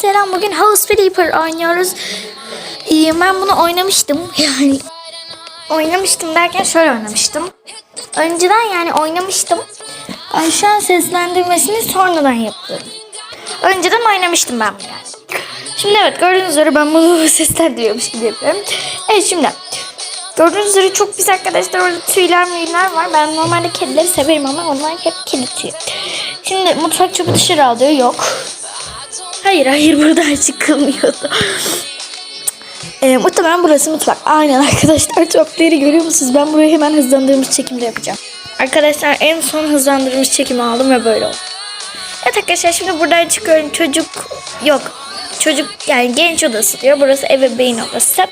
selam. Bugün House Flipper oynuyoruz. Ee, ben bunu oynamıştım. Yani oynamıştım derken şöyle oynamıştım. Önceden yani oynamıştım. Ay şu an seslendirmesini sonradan yapıyorum. Önceden oynamıştım ben bunu yani. Şimdi evet gördüğünüz üzere ben bunu seslendiriyormuş gibi yapıyorum. Evet şimdi Gördüğünüz üzere çok pis arkadaşlar orada tüyler müyler var. Ben normalde kedileri severim ama onlar hep kedi tüyü. Şimdi mutfak çöpü dışarı alıyor. Yok. Hayır hayır burada çıkılmıyordu. Ee, muhtemelen burası mutfak. Aynen arkadaşlar çöpleri görüyor musunuz? Ben burayı hemen hızlandırılmış çekimde yapacağım. Arkadaşlar en son hızlandırılmış çekimi aldım ve böyle oldu. Evet arkadaşlar şimdi buradan çıkıyorum. Çocuk yok. Çocuk yani genç odası diyor. Burası ebeveyn odası.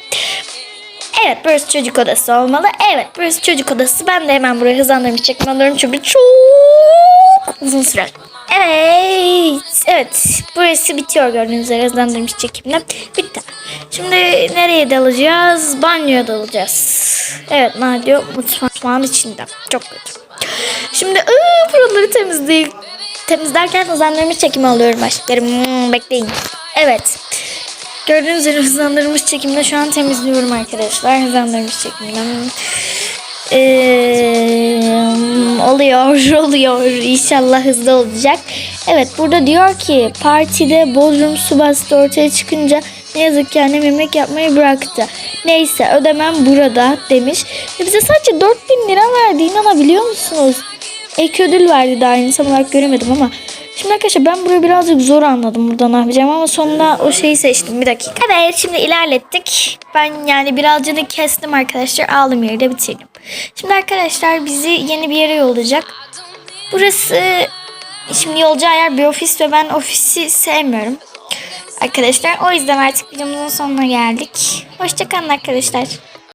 Evet burası çocuk odası olmalı. Evet burası çocuk odası. Ben de hemen buraya hızlandırmış çekim alıyorum çünkü çok uzun sürer. Evet. Evet. Burası bitiyor gördüğünüz üzere hızlandırmış çekimle. Bitti. Şimdi nereye dalacağız? Banyoya dalacağız. Evet ne diyor? Mutfağın içinde. Çok kötü. Şimdi ıı, buraları temizleyip temizlerken hızlandırmış çekimi alıyorum aşklarım. Hmm, bekleyin. Evet. Gördüğünüz üzere hızlandırılmış çekimde şu an temizliyorum arkadaşlar. Hızlandırılmış çekimden. Ee, oluyor, oluyor. İnşallah hızlı olacak. Evet burada diyor ki partide Bodrum su bastı ortaya çıkınca ne yazık ki annem yemek yapmayı bıraktı. Neyse ödemem burada demiş. Ve bize sadece 4000 lira verdi inanabiliyor musunuz? Ek ödül verdi daha insan olarak göremedim ama. Şimdi arkadaşlar ben burayı birazcık zor anladım burada ne yapacağım ama sonunda o şeyi seçtim bir dakika. Evet şimdi ilerlettik. Ben yani birazcık kestim arkadaşlar aldım yeri de bitirdim. Şimdi arkadaşlar bizi yeni bir yere yollayacak. Burası şimdi yolacağı yer bir ofis ve ben ofisi sevmiyorum. Arkadaşlar o yüzden artık videomuzun sonuna geldik. Hoşçakalın arkadaşlar.